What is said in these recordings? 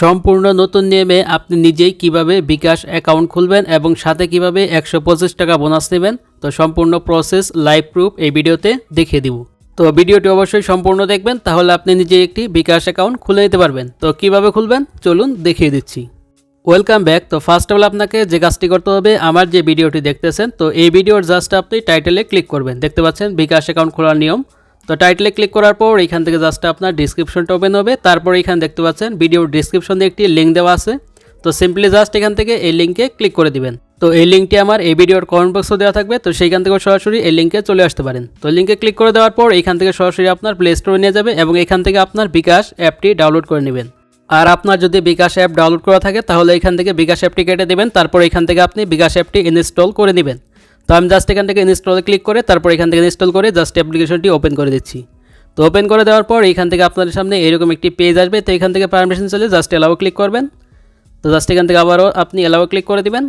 সম্পূর্ণ নতুন নিয়মে আপনি নিজেই কীভাবে বিকাশ অ্যাকাউন্ট খুলবেন এবং সাথে কীভাবে একশো পঁচিশ টাকা বোনাস নেবেন, তো সম্পূর্ণ প্রসেস লাইভ প্রুফ এই ভিডিওতে দেখিয়ে দিব। তো ভিডিওটি অবশ্যই সম্পূর্ণ দেখবেন, তাহলে আপনি নিজেই একটি বিকাশ অ্যাকাউন্ট খুলে নিতে পারবেন। তো কীভাবে খুলবেন? চলুন দেখিয়ে দিচ্ছি। ওয়েলকাম ব্যাক তো ফার্স্ট অফ অল আপনাকে যে কাজটি করতে হবে, আমার যে ভিডিওটি দেখতেছেন, তো এই ভিডিওর জাস্ট আপনি টাইটেলে ক্লিক করবেন। দেখতে পাচ্ছেন, বিকাশ অ্যাকাউন্ট খোলার নিয়ম। তো টাইটেলে ক্লিক করার পর এখান থেকে জাস্ট আপনার ডিসক্রিপশনটা ওপেন হবে। তারপর এখানে দেখতে পাচ্ছেন ভিডিওর ডিসক্রিপশন দিয়ে একটি লিঙ্ক দেওয়া আছে। তো সিম্পলি জাস্ট এখান থেকে এই লিঙ্কে ক্লিক করে দিবেন। তো এই লিঙ্কটি আমার এই ভিডিওর কমেন্ট বক্সে দেওয়া থাকবে। তো সেইখান থেকে সরাসরি এই লিঙ্কে চলে আসতে পারেন। তো লিঙ্কে ক্লিক করে দেওয়ার পর এখান থেকে সরাসরি আপনার প্লে স্টোরে নিয়ে যাবে এবং এখান থেকে আপনার বিকাশ অ্যাপটি ডাউনলোড করে নেবেন। আর আপনার যদি বিকাশ অ্যাপ ডাউনলোড করা থাকে, তাহলে এখান থেকে বিকাশ অ্যাপটি কেটে দেবেন। তারপর এখান থেকে আপনি বিকাশ অ্যাপটি ইনস্টল করে নেবেন। তো আমি জাস্ট এখান থেকে ইনস্টলে ক্লিক করে তারপর এখান থেকে ইনস্টল করে জাস্ট অ্যাপ্লিকেশনটি ওপেন করে দিচ্ছি তো ওপেন করে দেওয়ার পর এখান থেকে আপনাদের সামনে এরকম একটি পেজ আসবে তো এখান থেকে পারমিশন চলে জাস্ট এলাও ক্লিক করবেন তো জাস্ট এখান থেকে আবারও আপনি এলাও ক্লিক করে দিবেন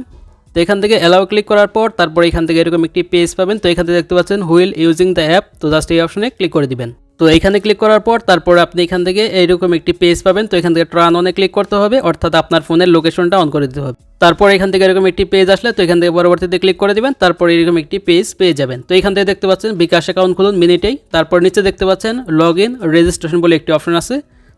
তো এখান থেকে এলাও ক্লিক করার পর তারপর এখান থেকে এরকম একটি পেজ পাবেন তো এখান থেকে দেখতে পাচ্ছেন হুইল ইউজিং দ্য অ্যাপ তো জাস্ট এই অপশনে ক্লিক করে দিবেন তো এখানে ক্লিক করার পর তারপর আপনি এখান থেকে এইরকম একটি পেজ পাবেন তো এখান থেকে ট্রান অনে ক্লিক করতে হবে অর্থাৎ আপনার ফোনের লোকেশনটা অন করে দিতে হবে তারপর এখান থেকে এরকম একটি পেজ আসলে, তো এখান থেকে পরবর্তীতে ক্লিক করে দেবেন, তারপর এরকম একটি পেজ পেয়ে যাবেন। তো এখান থেকে দেখতে পাচ্ছেন বিকাশ অ্যাকাউন্ট খুলুন মিনিটেই তারপর নিচে দেখতে পাচ্ছেন লগ ইন রেজিস্ট্রেশন বলে একটি অপশন আছে।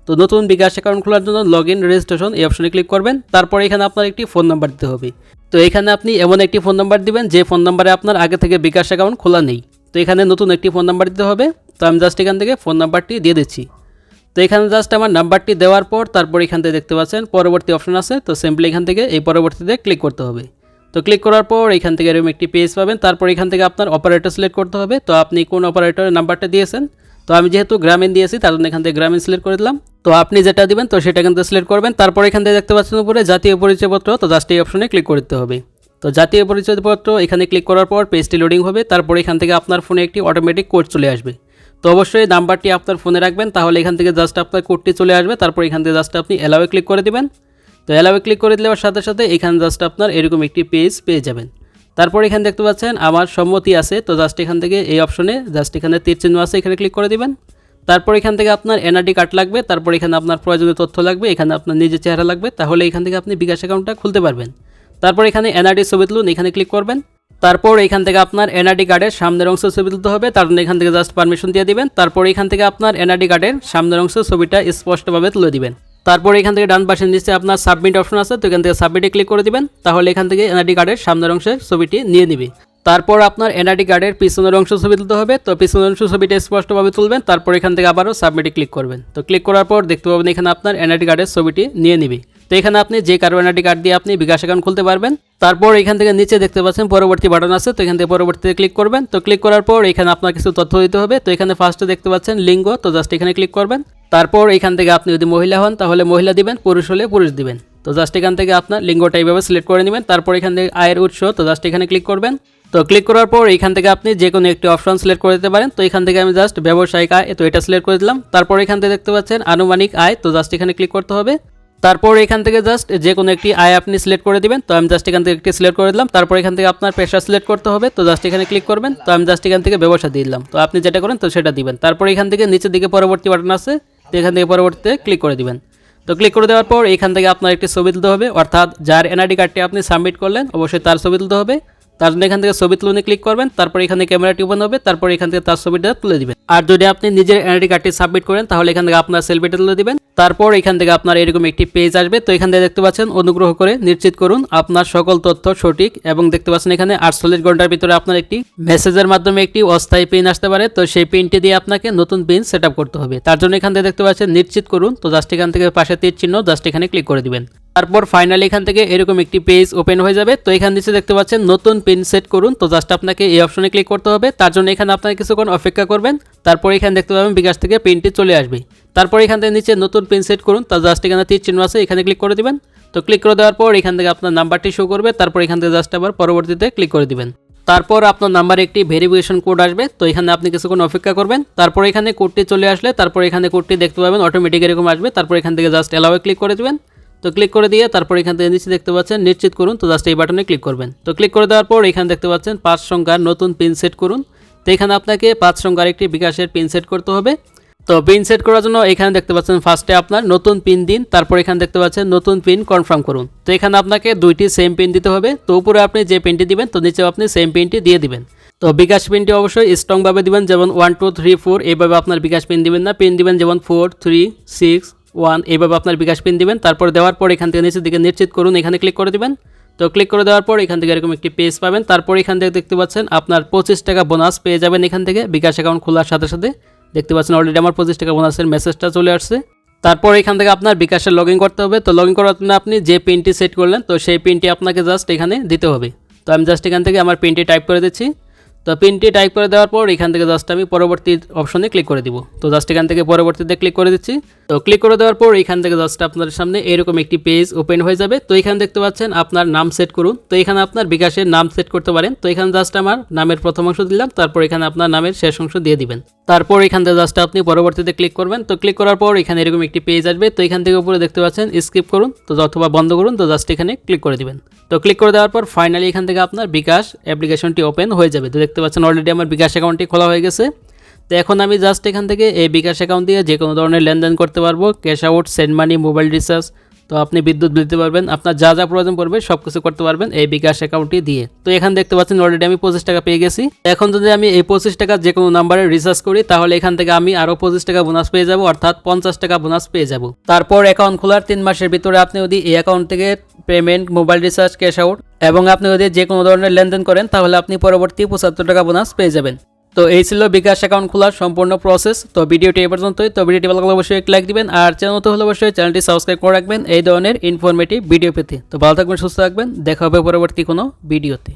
তো নতুন বিকাশ অ্যাকাউন্ট খোলার জন্য লগ ইন রেজিস্ট্রেশন এই অপশনে ক্লিক করবেন, তারপর এখানে আপনার একটি ফোন নাম্বার দিতে হবে। তো এখানে আপনি এমন একটি ফোন নাম্বার দিবেন, যে ফোন নাম্বারে আপনার আগে থেকে বিকাশ অ্যাকাউন্ট খোলা নেই। তো এখানে নতুন একটি ফোন নাম্বার দিতে হবে। তো আমি জাস্ট এখান থেকে ফোন নাম্বারটি দিয়ে দিচ্ছি। তো এখানে জাস্ট আমার নাম্বারটি দেওয়ার পর তারপর এখান থেকে দেখতে পাচ্ছেন, পরবর্তী অপশন আছে। তো সিম্পলি এখান থেকে এই পরবর্তীতে ক্লিক করতে হবে। তো ক্লিক করার পর এখান থেকে এরকম একটি পেজ পাবেন। তারপর এখান থেকে আপনার অপারেটর সিলেক্ট করতে হবে। তো আপনি কোন অপারেটরের নাম্বারটা দিয়েছেন? তো আমি যেহেতু গ্রামীণ দিয়েছি, তার জন্য এখান থেকে গ্রামীণ সিলেক্ট করে দিলাম। তো আপনি যেটা দিবেন, তো সেটা এখান থেকে সিলেক্ট করবেন। তারপর এখান থেকে দেখতে পাচ্ছেন উপরে জাতীয় পরিচয়পত্র। তো জাস্ট এই অপশনে ক্লিক করতে হবে। তো জাতীয় পরিচয়পত্র এখানে ক্লিক করার পর পেজটি লোডিং হবে। তারপর এখান থেকে আপনার ফোনে একটি অটোমেটিক কোড চলে আসবে। তো অবশ্যই নাম্বারটি আপনার ফোনে রাখবেন, তাহলে এখান থেকে জাস্ট আপনার কোডটি চলে আসবে, তারপর এখান থেকে জাস্ট আপনি অ্যালাওয়ে ক্লিক করে দিবেন। তো অ্যালাওয়ে ক্লিক করে দেওয়ার সাথে সাথে এখানে জাস্ট আপনার এরকম একটি পেজ পেয়ে যাবেন। তারপর এখানে দেখতে পাচ্ছেন আমার সম্মতি আছে, তো জাস্ট এখান থেকে এই অপশনে জাস্ট এখানে তীর চিহ্ন আছে, এখানে ক্লিক করে দিবেন। তারপর এখান থেকে আপনার এনআরডি কার্ড লাগবে, তারপর এখানে আপনার প্রয়োজনীয় তথ্য লাগবে, এখানে আপনার নিজের চেহারা লাগবে, তাহলে এখান থেকে আপনি বিকাশ অ্যাকাউন্টটা খুলতে পারবেন। তারপর এখানে এনআরডি ছবি তুলুন, এখানে ক্লিক করবেন। তারপর এখান থেকে আপনার এনআরডি কার্ডের সামনের অংশ ছবি তুলতে হবে। তার জন্য এখান থেকে জাস্ট পারমিশন দিয়ে দিবেন। তারপর এখান থেকে আপনার এনআরডি কার্ডের সামনের অংশ ছবিটা স্পষ্টভাবে তুলে দিবেন। তারপর এখান থেকে ডান পাশে নিচে আপনার সাবমিট অপশন আছে, তো এখান থেকে সাবমিটে ক্লিক করে দিবেন। তাহলে এখান থেকে এনআরডি কার্ডের সামনের অংশের ছবিটি নিয়ে নিবে। তারপর আপনার এনআরডি কার্ডের পিছনের অংশ ছবি তুলতে হবে, তো পিছনের অংশ ছবিটা স্পষ্টভাবে তুলবেন। তারপর এখান থেকে আবারও সাবমিটে ক্লিক করবেন। তো ক্লিক করার পর দেখতে পাবেন এখানে আপনার এনআরডি কার্ডের ছবিটি নিয়ে নিবে। তো এখানে আপনি যে কারও এনআরডি কার্ড দিয়ে আপনি বিকাশ অ্যাকাউন্ট খুলতে পারবেন। তারপর এখান থেকে নিচে দেখতে পাচ্ছেন পরবর্তী বাটন আছে, তো এখান থেকে পরবর্তীতে ক্লিক করবেন। তো ক্লিক করার পর এখানে আপনার কিছু তথ্য দিতে হবে। তো এখানে ফার্স্টে দেখতে পাচ্ছেন লিঙ্গ, তো জাস্ট এখানে ক্লিক করবেন। তারপর এখান থেকে আপনি যদি মহিলা হন, তাহলে মহিলা দিবেন, পুরুষ হলে পুরুষ দিবেন। তো জাস্ট এখান থেকে আপনার লিঙ্গটা এইভাবে সিলেক্ট করে নেবেন। তারপর এখান থেকে আয়ের উৎস, তো জাস্ট এখানে ক্লিক করবেন। তো ক্লিক করার পর এখান থেকে আপনি যে কোনো একটি অপশন সিলেক্ট করে দিতে পারেন। তো এখান থেকে আমি জাস্ট ব্যবসায়িক আয়, তো এটা সিলেক্ট করে দিলাম। তারপর এখান থেকে দেখতে পাচ্ছেন আনুমানিক আয়, তো জাস্ট এখানে ক্লিক করতে হবে। তারপর এখান থেকে জাস্ট যে কোনো একটি আয় আপনি সিলেক্ট করে দিবেন, তো আমি জাস্ট এখান থেকে একটি সিলেক্ট করে দিলাম। তারপর এখান থেকে আপনার পেশা সিলেক্ট করতে হবে, তো জাস্ট এখানে ক্লিক করবেন, তো আমি জাস্ট এখান থেকে ব্যবসা দিয়ে দিলাম। তো আপনি যেটা করেন তো সেটা দিবেন। তারপর এখান থেকে নিচের দিকে পরবর্তী বাটন আছে, তো এখান থেকে পরবর্তীতে ক্লিক করে দিবেন। তো ক্লিক করে দেওয়ার পর এখান থেকে আপনার একটি ছবি তুলতে হবে, অর্থাৎ যার এনআইডি কার্ডটি আপনি সাবমিট করলেন, অবশ্যই তার ছবি তুলতে হবে। তার জন্য এখান থেকে ছবি তুলনে ক্লিক করবেন, তারপর এখানে ক্যামেরাটি ওপেন হবে, তারপর এখান থেকে তার ছবিটা তুলে দিবেন। আর যদি আপনি নিজের এনআইডি কার্ডটি সাবমিট করেন, তাহলে এখান থেকে আপনার সেলফিটা তুলে দিবেন। তারপর এখান থেকে আপনার এরকম একটি পেজ আসবে, তো এখান থেকে দেখতে পাচ্ছেন, অনুগ্রহ করে নিশ্চিত করুন, আপনার সকল তথ্য সঠিক এবং দেখতে পাচ্ছেন এখানে আটচল্লিশ ঘণ্টার ভিতরে আপনার একটি মেসেজের মাধ্যমে একটি অস্থায়ী পিন আসতে পারে। তো সেই পিনটি দিয়ে আপনাকে নতুন পিন সেট করতে হবে। তার জন্য এখান থেকে দেখতে পাচ্ছেন, নিশ্চিত করুন, তো জাস্ট এখান থেকে পাশে তীর চিহ্ন জাস্ট এখানে ক্লিক করে দিবেন। তারপর ফাইনালি এখান থেকে এরকম একটি পেজ ওপেন হয়ে যাবে। তো এখান নিচে দেখতে পাচ্ছেন নতুন পিন সেট করুন। তো জাস্ট আপনাকে এই অপশনে ক্লিক করতে হবে। তার জন্য এখানে আপনাকে কিছুক্ষণ অপেক্ষা করবেন। তারপর এখানে দেখতে পাবেন বিকাশ থেকে পিনটি চলে আসবে। তারপর এখান থেকে নিচে নতুন পিন সেট করুন। তো জাস্ট এখানে তীর চিহ্ন আছে, এখানে ক্লিক করে দিবেন। তো ক্লিক করে দেওয়ার পর এখান থেকে আপনার নাম্বারটি শো করবে। তারপর এখান থেকে জাস্ট আবার পরবর্তীতে ক্লিক করে দিবেন। তারপর আপনার নাম্বারে একটি ভেরিফিকেশন কোড আসবে। তো এখানে আপনি কিছুক্ষণ অপেক্ষা করবেন। তারপর এখানে কোডটি চলে আসলে, তারপর এখানে কোডটি দেখতে পাবেন অটোমেটিক এরকম আসবে। তারপর এখান থেকে জাস্ট অ্যালাওয়ে ক্লিক করে দেবেন। তো ক্লিক করে দিয়ে তারপর এখান থেকে নিচে দেখতে পাচ্ছেন নিশ্চিত করুন। তো জাস্ট এই বাটনে ক্লিক করবেন। তো ক্লিক করে দেওয়ার পর এখানে দেখতে পাচ্ছেন পাঁচ সংখ্যার নতুন পিন সেট করুন। তো এখানে আপনাকে পাঁচ সংখ্যার একটি বিকাশের পিন সেট করতে হবে। তো পিন সেট করার জন্য এখানে দেখতে পাচ্ছেন ফার্স্টে আপনার নতুন পিন দিন, তারপর এখানে দেখতে পাচ্ছেন নতুন পিন কনফার্ম করুন। তো এখানে আপনাকে দুইটি সেম পিন দিতে হবে। তো উপরে আপনি যে পিনটি দিবেন, তো নিচেও আপনি সেম পিনটি দিয়ে দিবেন। তো বিকাশ পিনটি অবশ্যই স্ট্রংভাবে দিবেন, যেমন ওয়ান টু থ্রি ফোর এইভাবে আপনার বিকাশ পিন দিবেন না। পিন দিবেন যেমন ফোর থ্রি সিক্স ওয়ান, এইভাবে আপনার বিকাশ পিন দিবেন। তারপর দেওয়ার পর এখান থেকে নিচের দিকে নিশ্চিত করুন, এখানে ক্লিক করে দিবেন। তো ক্লিক করে দেওয়ার পর এখান থেকে এরকম একটি পেজ পাবেন। তারপর এখান থেকে দেখতে পাচ্ছেন আপনার পঁচিশ টাকা বোনাস পেয়ে যাবেন এখান থেকে বিকাশ অ্যাকাউন্ট খোলার সাথে সাথে। দেখতে পাচ্ছেন অলরেডি আমার পঁচিশ টাকা বোনাসের মেসেজটা চলে আসছে। তারপর এখান থেকে আপনার বিকাশে লগ করতে হবে। তো লগ ইন করার জন্য আপনি যে পিনটি সেট করলেন, তো সেই পিনটি আপনাকে জাস্ট এখানে দিতে হবে। তো আমি জাস্ট এখান থেকে আমার পিনটি টাইপ করে দিচ্ছি। তো পিনটি টাইপ করে দেওয়ার পর এখান থেকে জাস্ট আমি পরবর্তী অপশনে ক্লিক করে দিব। তো জাস্ট এখান থেকে পরবর্তীতে ক্লিক করে দিচ্ছি। তো ক্লিক করে দেওয়ার পর এখান থেকে জাস্ট আপনার সামনে এরকম একটি পেজ ওপেন হয়ে যাবে। তো এখানে দেখতে পাচ্ছেন আপনার নাম সেট করুন। তো এখানে আপনার বিকাশের নাম সেট করতে পারেন। তো এখানে জাস্ট আমার নামের প্রথম অংশ দিলাম। তারপর এখানে আপনার নামের শেষ অংশ দিয়ে দিবেন। তারপর এখান থেকে জাস্ট আপনি পরবর্তীতে ক্লিক করবেন। তো ক্লিক করার পর এখানে এরকম একটি পেজ আসবে। তো এখান থেকে উপরে দেখতে পাচ্ছেন স্কিপ করুন। তো অথবা বন্ধ করুন। তো জাস্ট এখানে ক্লিক করে দিবেন। তো ক্লিক করে দেওয়ার পর ফাইনালি এখান থেকে আপনার বিকাশ অ্যাপ্লিকেশনটি ওপেন হয়ে যাবে। তো দেখতে পাচ্ছেন অলরেডি আমার বিকাশ অ্যাকাউন্টটি খোলা হয়ে গেছে। তো এখন আমি জাস্ট এখান থেকে এই বিকাশ অ্যাকাউন্ট দিয়ে যে কোনো ধরনের লেনদেন করতে পারব। Cash out send money mobile recharge তো আপনি বিদ্যুৎ দিতে পারবেন। আপনার যা যা প্রয়োজন পড়বে সব কিছু করতে পারবেন এই বিকাশ অ্যাকাউন্টটি দিয়ে। তো এখানে দেখতে পাচ্ছেন অলরেডি আমি পঁচিশ টাকা পেয়ে গেছি। এখন যদি আমি এই পঁচিশ টাকা যে কোনো নাম্বারে রিচার্জ করি, তাহলে এখান থেকে আমি আরও পঁচিশ টাকা বোনাস পেয়ে যাব, অর্থাৎ পঞ্চাশ টাকা বোনাস পেয়ে যাব। তারপর অ্যাকাউন্ট খোলার তিন মাসের ভিতরে আপনি যদি এই অ্যাকাউন্ট থেকে payment mobile recharge cash out এবং আপনি যদি যে কোনো ধরনের লেনদেন করেন, তাহলে আপনি পরবর্তী পঁচাত্তর টাকা বোনাস পেয়ে যাবেন। তো এই ছিল বিকাশ অ্যাকাউন্ট খোলার সম্পূর্ণ প্রসেস তো ভিডিওটি এ পর্যন্তই। তো ভিডিওটি ভালো লাগলে অবশ্যই লাইক দিবেন। আর চ্যানেল তো হলে অবশ্যই চ্যানেলটি সাবস্ক্রাইব করে রাখবেন। এই ধরনের ইনফরমেটিভ ভিডিও পেতে। তো ভালো থাকবেন, সুস্থ থাকবেন। দেখা হবে পরবর্তী কোনো ভিডিওতে